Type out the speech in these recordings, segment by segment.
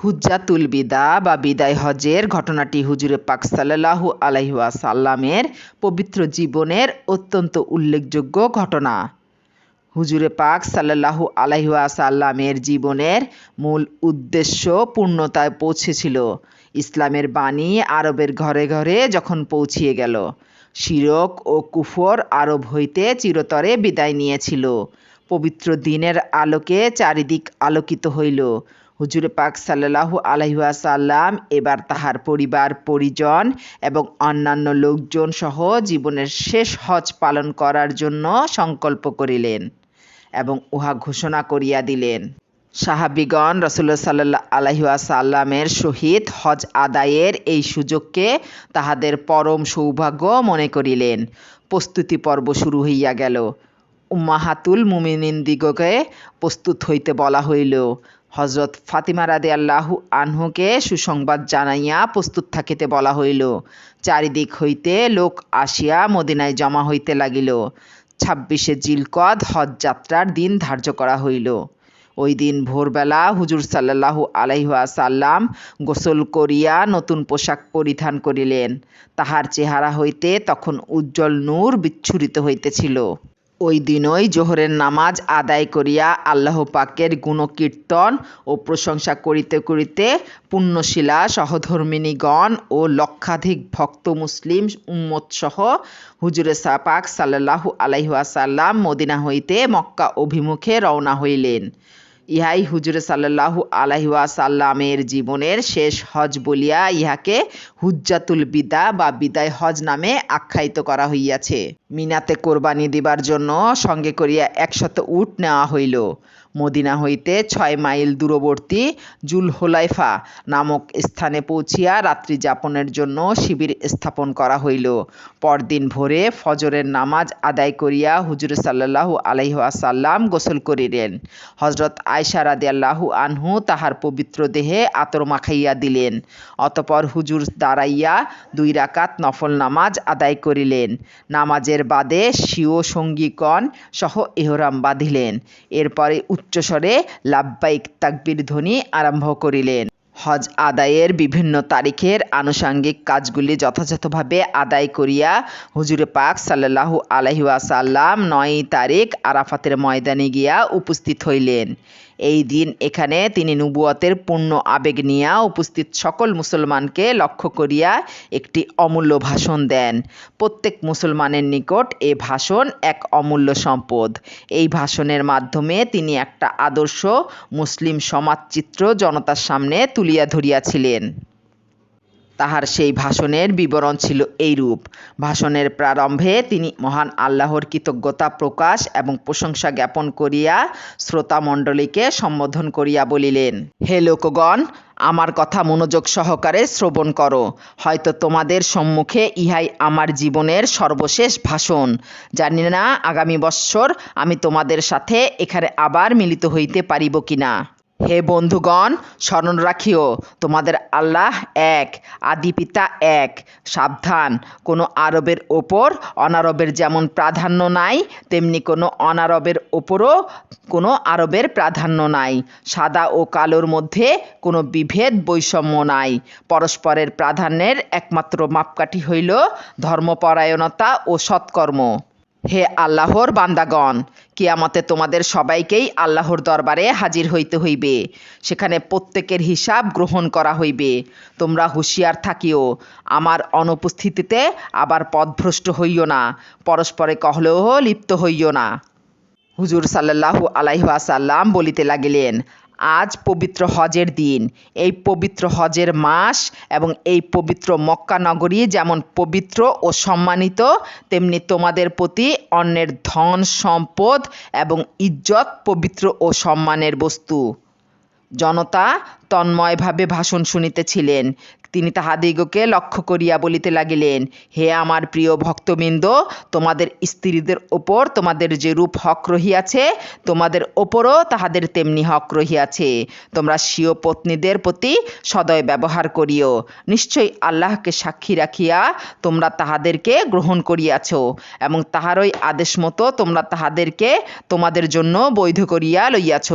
হুজ্জাতুল বিদা বা বিদায় হজের ঘটনাটি হুজুরে পাক সাল্লাল্লাহু আলাইহি ওয়াসাল্লামের পবিত্র জীবনের অত্যন্ত উল্লেখযোগ্য ঘটনা। হুজুরে পাক সাল্লাল্লাহু আলাইহি ওয়াসাল্লামের জীবনের মূল উদ্দেশ্য পূর্ণতায় পৌঁছেছিল। ইসলামের বাণী আরবের ঘরে ঘরে যখন পৌঁছিয়ে গেল, শিরক ও কুফর আরব হইতে চিরতরে বিদায় নিয়েছিল। পবিত্র দিনের আলোকে চারিদিক আলোকিত হইল। হুজুরে পাক সাল্লাল্লাহু আলাইহি ওয়াসাল্লাম এবার তাহার পরিবার, পরিজন এবং অন্যান্য লোকজন সহ জীবনের শেষ হজ পালন করার জন্য সংকল্প করিলেন এবং উহা ঘোষণা করিয়া দিলেন। সাহাবিগণ রসুল্লাহ সাল্লাহ আলহি আসাল্লামের সহিত হজ আদায়ের এই সুযোগকে তাহাদের পরম সৌভাগ্য মনে করিলেন। প্রস্তুতি পর্ব শুরু হইয়া গেল। উম্মাহাতুল মুমিনিনদিগকে প্রস্তুত হইতে বলা হইল হজরত ফাতিমা রাদে আল্লাহু আনহুকে সুসংবাদ জানাইয়া প্রস্তুত থাকিতে বলা হইল। চারিদিক হইতে লোক আসিয়া মদিনায় জমা হইতে লাগিল। ছাব্বিশে জিলকদ হজ যাত্রার দিন ধার্য করা হইল। ওই দিন ভোরবেলা হুজুর সাল্লাহু আলাইহাসাল্লাম গোসল করিয়া নতুন পোশাক পরিধান করিলেন। তাহার চেহারা হইতে তখন উজ্জ্বল নূর বিচ্ছুরিত হইতেছিল। ওই দিনই জোহরের নামাজ আদায় করিয়া আল্লাহ পাকের গুণকীর্তন ও প্রশংসা করিতে করিতে পুণ্যশিলা, সহধর্মিনীগণ ও লক্ষাধিক ভক্ত মুসলিম উম্মতসহ হুজুরে সাপাক সাল্লাহু আলাইহাসাল্লাম মদিনা হইতে মক্কা অভিমুখে রওনা হইলেন। ইহাই হুজুরে সাল্লাহু আলাইহাসাল্লামের জীবনের শেষ হজ বলিয়া ইহাকে হুজ্জাতুল বিদা বা বিদায় হজ নামে আখ্যায়িত করা হইয়াছে। মিনাতে কোরবানি দিবার জন্য সঙ্গে করিয়া একশত উট নেওয়া হইল। মদিনা হইতে ছয় মাইল দূরবর্তী জুলহোলাইফা নামক স্থানে পৌঁছিয়া রাত্রি যাপনের জন্য শিবির স্থাপন করা হইল। পরদিন ভোরে ফজরের নামাজ আদায় করিয়া হুজুর সাল্লাহু আলাইহাসাল্লাম গোসল করিলেন। হজরত আয়সা রাদে আল্লাহু আনহু তাহার পবিত্র দেহে আতর মাখাইয়া দিলেন। অতপর হুজুর দাঁড়াইয়া দুই রাকাত নফল নামাজ আদায় করিলেন। নামাজের বাদে স্বীয় সঙ্গীগণ সহ এহরাম বাঁধিলেন। এরপরে উচ্চস্বরে লাভবাইক তাকবির ধ্বনি আরম্ভ করিলেন। হজ আদায়ের বিভিন্ন তারিখের আনুষাঙ্গিক কাজগুলি যথাযথভাবে আদায় করিয়া হুজুরে পাক সাল্লাহু আলহিউসাল্লাম নয় তারিখ আরাফাতের ময়দানে গিয়া উপস্থিত হইলেন। এই দিন এখানে তিনি নুবুয়তের পূর্ণ আবেগ নিয়া উপস্থিত সকল মুসলমানকে লক্ষ্য করিয়া একটি অমূল্য ভাষণ দেন। প্রত্যেক মুসলমানের নিকট এ ভাষণ এক অমূল্য সম্পদ। এই ভাষণের মাধ্যমে তিনি একটা আদর্শ মুসলিম সমাজচিত্র জনতার সামনে তুলিয়া ধরিয়াছিলেন। তাহার সেই ভাষণের বিবরণ ছিল এইরূপ। ভাষণের প্রারম্ভে তিনি মহান আল্লাহর কৃতজ্ঞতা প্রকাশ এবং প্রশংসা জ্ঞাপন করিয়া শ্রোতামণ্ডলীকে সম্বোধন করিয়া বলিলেন, হে লোকগণ, আমার কথা মনোযোগ সহকারে শ্রবণ করো। হয়তো তোমাদের সম্মুখে ইহাই আমার জীবনের সর্বশেষ ভাষণ। জানি না আগামী বৎসর আমি তোমাদের সাথে এখানে আবার মিলিত হইতে পারিব কিনা। হে বন্ধুগণ, স্মরণ রাখিও, তোমাদের আল্লাহ এক, আদি পিতা এক, সাবধান। কোনো আরবের ওপর অনারবের যেমন প্রাধান্য নাই, তেমনি কোনো অনারবের ওপরও কোনো আরবের প্রাধান্য নাই। সাদা ও কালোর মধ্যে কোনো বিভেদ বৈষম্য নাই। পরস্পরের প্রাধান্যের একমাত্র মাপকাঠি হইল ধর্মপরায়ণতা ও সৎকর্ম। হে আল্লাহর বান্দাগণ, কিয়ামতে তোমাদের সবাইকেই আল্লাহর দরবারে হাজির হইতে হইবে। সেখানে প্রত্যেকের হিসাব গ্রহণ করা হইবে। তোমরা হুঁশিয়ার থাকিও, আমার অনুপস্থিতিতে আবার পথভ্রষ্ট হইও না, পরস্পরে কহলেও লিপ্ত হইও না। হুজুর সাল্লাহু আলাইহাসাল্লাম বলিতে লাগিলেন আজ পবিত্র হজের দিন। এই পবিত্র হজের মাস এবং এই পবিত্র মক্কা নগরী যেমন পবিত্র ও সম্মানিত, তেমনি তোমাদের প্রতি অন্যের ধন, সম্পদ এবং ইজ্জত পবিত্র ও সম্মানের বস্তু। জনতা তন্ময়ভাবে ভাষণ শুনিতেছিলেন। তিনি তাহাদিগকে লক্ষ্য করিয়া বলিতে লাগিলেন, হে আমার প্রিয় ভক্তবৃন্দ, তোমাদের স্ত্রীদের ওপর তোমাদের যে রূপ হক রহিয়াছে, তোমাদের ওপরও তাহাদের তেমনি হক রহিয়াছে। তোমরা স্বীয় পত্নীদের প্রতি সদয় ব্যবহার করিও। নিশ্চয়ই আল্লাহকে সাক্ষী রাখিয়া তোমরা তাহাদেরকে গ্রহণ করিয়াছ এবং তাহারই আদেশ মতো তোমরা তাহাদেরকে তোমাদের জন্য বৈধ করিয়া লইয়াছ।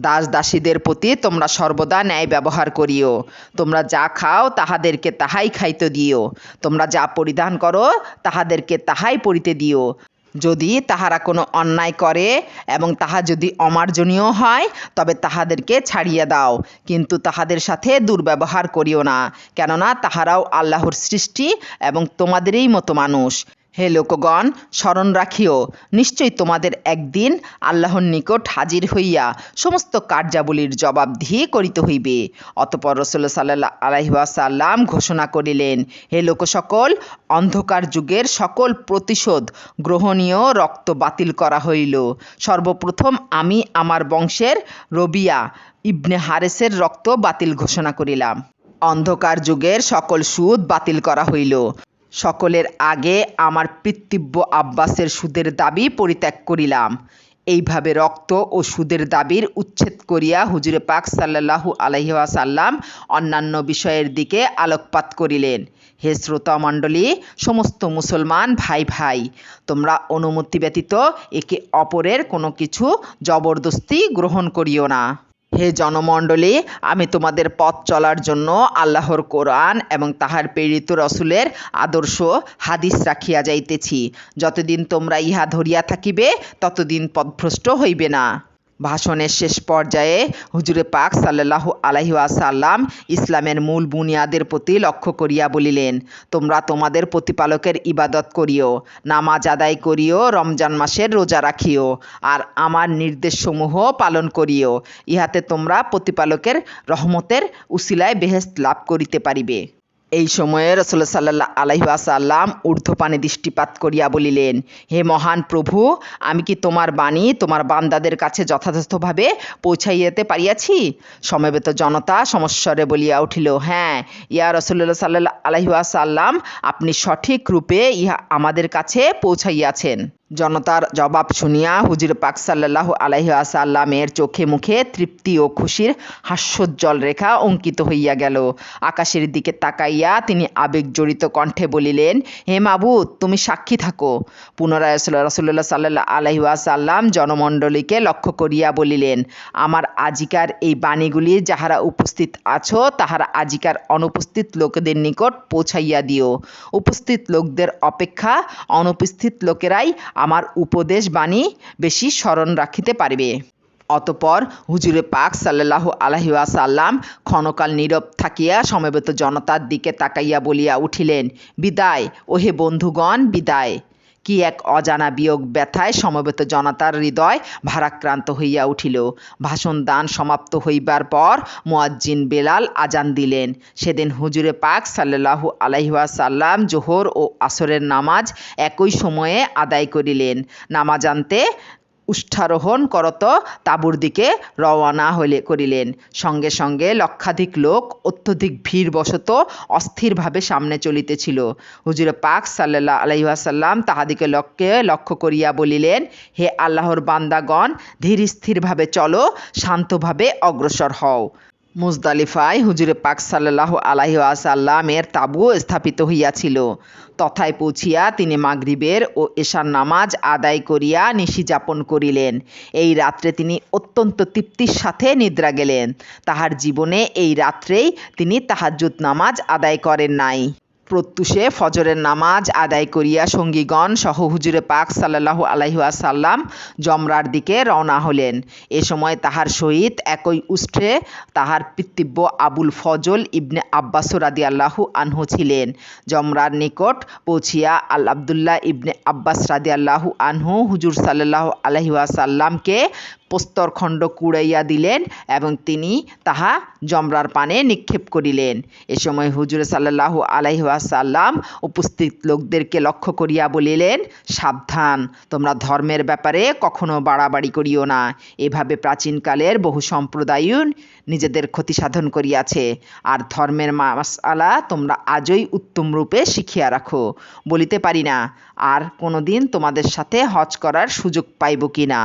দাস দাসীদের প্রতি তোমরা সর্বদা ন্যায় ব্যবহার করিও। তোমরা যা খাও তাহাদেরকে তাহাই খাইতে দিও। তোমরা যা পরিধান করো তাহাদেরকে তাহাই পরিতে দিও। যদি তাহারা কোনো অন্যায় করে এবং তাহা যদি অমার্জনীয় হয়, তবে তাহাদেরকে ছাড়িয়ে দাও। কিন্তু তাহাদের সাথে দুর্ব্যবহার করিও না। কেননা তাহারাও আল্লাহর সৃষ্টি এবং তোমাদেরই মতো মানুষ। হে লোকগণ, স্মরণ রাখিও, নিশ্চয়ই তোমাদের একদিন আল্লাহর নিকট হাজির হইয়া সমস্ত কার্যাবলীর জবাবদিহি করিতে হইবে। অতপর রসুল্লা সাল্লাহ আলাইসাল্লাম ঘোষণা করিলেন, হে লোক সকল অন্ধকার যুগের সকল প্রতিশোধ গ্রহণীয় রক্ত বাতিল করা হইল। সর্বপ্রথম আমি আমার বংশের রবিয়া ইবনে হারেসের রক্ত বাতিল ঘোষণা করিলাম। অন্ধকার যুগের সকল সুদ বাতিল করা হইল। সকলের আগে আমার পিতৃব্য আব্বাসের সুদের দাবি পরিত্যাগ করিলাম। এইভাবে রক্ত ও সুদের দাবির উচ্ছেদ করিয়া হুজুরে পাক সাল্লাহু আলহিহাসাল্লাম অন্যান্য বিষয়ের দিকে আলোকপাত করিলেন। হে শ্রোতামণ্ডলী সমস্ত মুসলমান ভাই ভাই, তোমরা অনুমতি ব্যতীত একে অপরের কোনো কিছু জবরদস্তি গ্রহণ করিও না। হে জনমণ্ডলী, আমি তোমাদের পথ চলার জন্য আল্লাহর কোরআন এবং তাহার প্রেরিত রসুলের আদর্শ হাদিস রাখিয়া যাইতেছি। যতদিন তোমরা ইহা ধরিয়া থাকিবে, ততদিন পথভ্রষ্ট হইবে না। ভাষণের শেষ পর্যায়ে হুজুরে পাক সাল্লাহ আলহিউসাল্লাম ইসলামের মূল বুনিয়াদের প্রতি লক্ষ্য করিয়া বলিলেন, তোমরা তোমাদের প্রতিপালকের ইবাদত করিও, নামাজ আদায় করিও, রমজান মাসের রোজা রাখিও, আর আমার নির্দেশসমূহ পালন করিও। ইহাতে তোমরা প্রতিপালকের রহমতের উসিলায় বেহেস্ত লাভ করিতে পারিবে। এই সময়ে রসুল সাল্লাহ আলহিহাসাল্লাম ঊর্ধ্বপানে দৃষ্টিপাত করিয়া বলিলেন, হে মহান প্রভু, আমি কি তোমার বাণী তোমার বান্দাদের কাছে যথাযথভাবে পৌঁছাইয়াতে পারিয়াছি? সমবেত জনতা সমস্বরে বলিয়া উঠিল হ্যাঁ ইয়া রসুল্লাহ সাল্লাহ আলহিহাসাল্লাম আপনি সঠিক রূপে ইহা আমাদের কাছে পৌঁছাইয়াছেন। জনতার জবাব শুনিয়া হুজুর পাক সাল্লাহ আলহিহাসাল্লামের চোখে মুখে তৃপ্তি ও খুশির হাস্যোজ্জ্বল রেখা অঙ্কিত হইয়া গেল। আকাশের দিকে তাকাইয়া তিনি আবেগজড়িত কণ্ঠে বলিলেন, হে মাবুদ, তুমি সাক্ষী থাকো। পুনরায় রসুল্লাহ সাল্লাহ আলহিহাসাল্লাম জনমণ্ডলীকে লক্ষ্য করিয়া বলিলেন, আমার আজিকার এই বাণীগুলি যাহারা উপস্থিত আছো, তাহারা আজিকার অনুপস্থিত লোকেদের নিকট পৌঁছাইয়া দিও। উপস্থিত লোকদের অপেক্ষা অনুপস্থিত লোকেরাই আমার উপদেশ বাণী বেশি স্মরণ রাখিতে পারিবে। অতপর হুজুরে পাক সাল্লাহ আলহিউসাল্লাম ক্ষণকাল নীরব থাকিয়া সমবেত জনতার দিকে তাকাইয়া বলিয়া উঠিলেন, বিদায়, ওহে বন্ধুগণ, বিদায়। কি এক অজানা বিয়োগ ব্যথায় সমবেত জনতার হৃদয় ভারাক্রান্ত হইয়া উঠিল। ভাষণ দান সমাপ্ত হইবার পর মোয়াজ্জিন বেলাল আজান দিলেন। সেদিন হুজুরে পাক সাল্লাহু আলাইহাসাল্লাম জোহর ও আসরের নামাজ একই সময়ে আদায় করিলেন। নামাজ আনতে উষ্ঠারোহণ করত, তাঁবুর দিকে রওয়ানা হইলে করিলেন। সঙ্গে সঙ্গে লক্ষাধিক লোক, অত্যধিক ভিড় ভিড়বশত অস্থিরভাবে সামনে চলিতেছিল। হুজুর পাক সাল্লাহ আলহিহাসাল্লাম তাহাদিকে লক্ষ্যে লক্ষ্য করিয়া বলিলেন, হে আল্লাহর বান্দাগণ, ধীর স্থিরভাবে চলো, শান্তভাবে অগ্রসর হও। মুজদালিফায় হুজুরে পাক সাল্লাহ আলাহি আসাল্লামের তাবু স্থাপিত হইয়াছিল। তথায় পৌঁছিয়া তিনি মাগরিবের ও এশার নামাজ আদায় করিয়া নিশি যাপন করিলেন। এই রাত্রে তিনি অত্যন্ত তৃপ্তির সাথে নিদ্রা গেলেন। তাহার জীবনে এই রাত্রেই তিনি তাহাজ্জুদ নামাজ আদায় করেন নাই। প্রত্যুষে ফজরের নামাজ আদায় করিয়া সঙ্গীগণ সহ হুজুরে পাক সাল্লাহ আলহিহাসাল্লাম জমরার দিকে রওনা হলেন। এ সময় তাহার সহিত একই উষ্ঠে তাহার পিতৃব্য আবুল ফজল ইবনে আব্বাস রাদি আল্লাহু আনহু ছিলেন। জমরার নিকট পৌঁছিয়া আল আবদুল্লাহ ইবনে আব্বাস রাদি আল্লাহু আনহু হুজুর সাল্লাহ আলহিহাসাল্লামকে প্রস্তরখণ্ড কুড়াইয়া দিলেন এবং তিনি তাহা জমরার পানে নিক্ষেপ করিলেন। এ সময় হুজুর সাল্লাহ আলাইহাসাল্লাম উপস্থিত লোকদেরকে লক্ষ্য করিয়া বলিলেন, সাবধান, তোমরা ধর্মের ব্যাপারে কখনো বাড়াবাড়ি করিও না। এভাবে প্রাচীনকালের বহু সম্প্রদায় নিজেদের ক্ষতি সাধন করিয়াছে। আর ধর্মের মাসালা তোমরা আজই উত্তম রূপে শিখিয়া রাখো। বলিতে পারি না, আর কোনোদিন তোমাদের সাথে হজ করার সুযোগ পাইব কি না?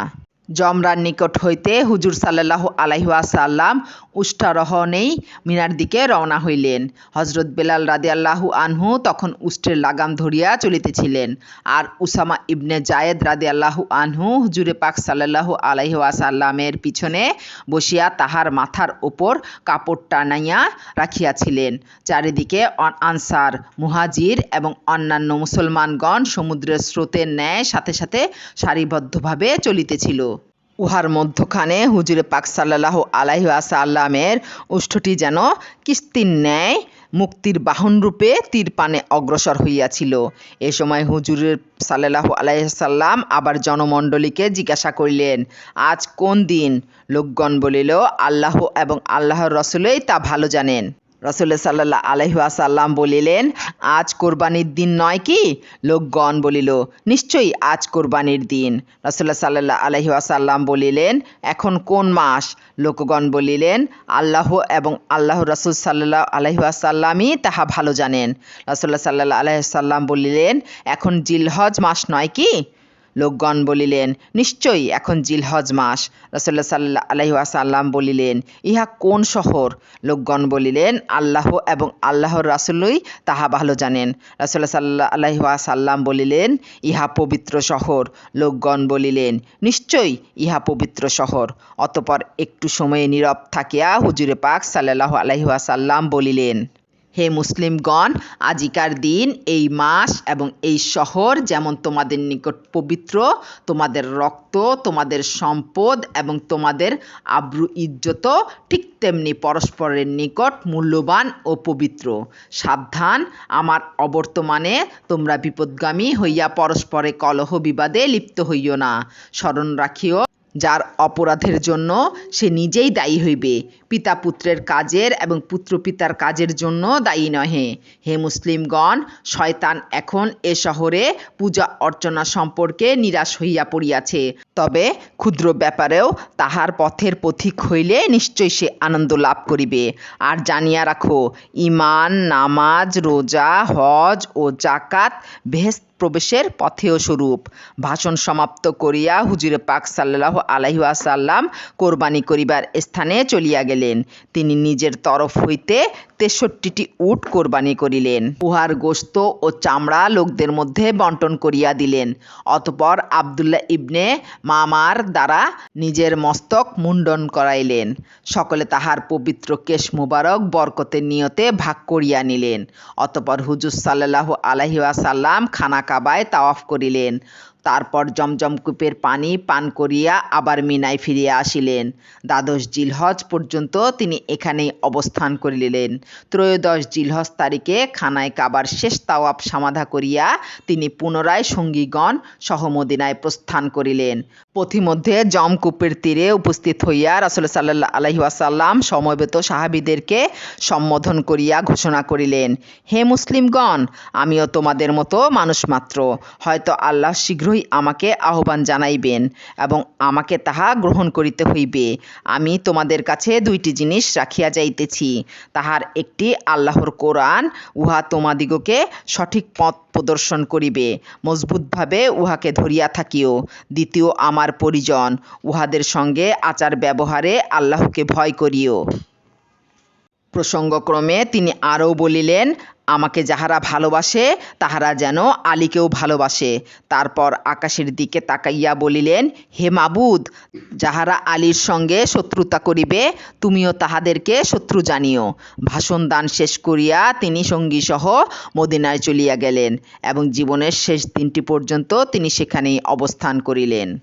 জমরার নিকট হইতে হুজুর সাল্লাহ আলাইহাসাল্লাম উষ্ঠারোহণেই মিনার দিকে রওনা হইলেন। হজরত বেলাল রাদিয়াল্লাহু আনহু তখন উষ্টের লাগাম ধরিয়া চলিতেছিলেন আর উসামা ইবনে জায়েদ রাদিয়াল্লাহু আনহু হুজুরে পাক সাল্লাহ আলাইহাসাল্লামের পিছনে বসিয়া তাহার মাথার ওপর কাপড় টানাইয়া রাখিয়াছিলেন। চারিদিকে আনসার, মুহাজির এবং অন্যান্য মুসলমানগণ সমুদ্রের স্রোতের ন্যায় সাথে সাথে সারিবদ্ধভাবে চলিতেছিল। উহার মধ্যখানে হুজুরে পাক সাল্লাহ আলাইহাসাল্লামের উষ্ঠটি যেন কিস্তির ন্যায় মুক্তির বাহনরূপে তীরপানে অগ্রসর হইয়াছিল। এ সময় হুজুরের সাল্লাহ আলাইসাল্লাম আবার জনমণ্ডলীকে জিজ্ঞাসা করিলেন, আজ কোন দিন? লোকগণ বলিল, আল্লাহ এবং আল্লাহর রসুলেই তা ভালো জানেন। রসুল সাল্লাহ আলহাসাল্লাম বলিলেন, আজ কোরবানির দিন নয় কি? লোকগণ বলিল, নিশ্চয়ই আজ কোরবানির দিন। রসুল্লাহ সাল্লাহ আলহাসাল্লাম বলিলেন, এখন কোন মাস? লোকগণ বলিলেন, আল্লাহ এবং আল্লাহ রসুল সাল্লাহ আলহাসাল্লামই তাহা ভালো জানেন। রসুল্লাহ সাল্লাহ আলহাসাল্লাম বলিলেন, এখন জিলহজ মাস নয় কি? লোকগণ বলিলেন, নিশ্চয়ই এখন জিলহজ মাস। রসল্লা সাল্লাহ আলহিহাসাল্লাম বলিলেন, ইহা কোন শহর? লোকগণ বলিলেন, আল্লাহ এবং আল্লাহর রাসুলই তাহা ভালো জানেন। রসল্লা সাল্লাহ আলহিহাসাল্লাম বলিলেন, ইহা পবিত্র শহর। লোকগণ বলিলেন, নিশ্চয়ই ইহা পবিত্র শহর। অতপর একটু সময়ে নীরব থাকিয়া হুজুরে পাক সাল্লাহ আলহিহাসাল্লাম বলিলেন হে মুসলিমগণ, আজিকার দিন, এই মাস এবং এই শহর যেমন তোমাদের নিকট পবিত্র, তোমাদের রক্ত, তোমাদের সম্পদ এবং তোমাদের আব্রু ইজ্জত ঠিক তেমনি পরস্পরের নিকট মূল্যবান ও পবিত্র। সাবধান, আমার অবর্তমানে তোমরা বিপদগামী হইয়া পরস্পরে কলহ বিবাদে লিপ্ত হইও না। স্মরণ রাখিও, যার অপরাধের জন্য সে নিজেই দায়ী হইবে। পিতা পুত্রের কাজের এবং পুত্র পিতার কাজের জন্য দায়ী নহে। হে মুসলিমগণ, শয়তান এখন এ শহরে পূজা অর্চনা সম্পর্কে নিরাশ হইয়া পড়িয়াছে। তবে ক্ষুদ্র ব্যাপারেও তাহার পথের পথিক হইলে নিশ্চয়ই সে আনন্দ লাভ করিবে। আর জানিয়া রাখো ইমান নামাজ, রোজা, হজ ও জাকাত বেহেস্ত প্রবেশের পথেও স্বরূপ। ভাষণ সমাপ্ত করিয়া হুজুরে পাক সাল্লাহ আলহিহাসাল্লাম কোরবানি করিবার স্থানে চলিয়া গেলেন। তিনি নিজের তরফ হইতে তেষট্টিটি উট কোরবানি করিলেন। উহার গোস্ত ও চামড়া লোকদের মধ্যে বন্টন করিয়া দিলেন। অতপর আবদুল্লাহ ইবনে মামার দ্বারা নিজের মস্তক মুন্ডন করাইলেন। সকলে তাহার পবিত্র কেশ মুবারক বরকতের নিয়তে ভাগ করিয়া নিলেন। অতপর হুজুর সাল্লাহ আলহিহাসাল্লাম খানা কাবায় তাওয়াফ করিলেন। তারপর জমজম কূপের পানি পান করিয়া আবার মিনায় ফিরিয়া আসিলেন। দ্বাদশ জিলহজ পর্যন্ত তিনি এখানেই অবস্থান করিলেন। ত্রয়োদশ জিলহজ তারিখে খানায় কাবার শেষ তাওয়াব সমাধা করিয়া তিনি পুনরায় সঙ্গীগণ সহমদিনায় প্রস্থান করিলেন। পথিমধ্যে জমকূপের তীরে উপস্থিত হইয়া রাসুল সাল্লাহ আলহি আসাল্লাম সমবেত সাহাবিদেরকে সম্বোধন করিয়া ঘোষণা করিলেন, হে মুসলিমগণ, আমিও তোমাদের মতো মানুষ মাত্র। হয়তো আল্লাহ শীঘ্রই আমাকে আহ্বান জানাইবেন এবং আমাকে তাহা গ্রহণ করিতে হইবে। আমি তোমাদের কাছে দুইটি জিনিস রাখিয়া যাইতেছি, তাহার একটি আল্লাহর কোরআন, উহা তোমাদিগকে সঠিক পথ প্রদর্শন করিবে। মজবুতভাবে উহাকে ধরিয়া থাকিও। দ্বিতীয়, আমার পরিজন, উহাদের সঙ্গে আচার ব্যবহারে আল্লাহকে ভয় করিও। প্রসঙ্গক্রমে তিনি আরও বলিলেন আমাকে যাহারা ভালোবাসে, তাহারা যেন আলীকেও ভালোবাসে। তারপর আকাশের দিকে তাকাইয়া বলিলেন, হে মাবুদ, যাহারা আলীর সঙ্গে শত্রুতা করিবে, তুমিও তাহাদেরকে শত্রু জানিও। ভাষণ দান শেষ করিয়া তিনি সঙ্গীসহ মদিনায় চলিয়া গেলেন এবং জীবনের শেষ দিনটি পর্যন্ত তিনি সেখানেই অবস্থান করিলেন।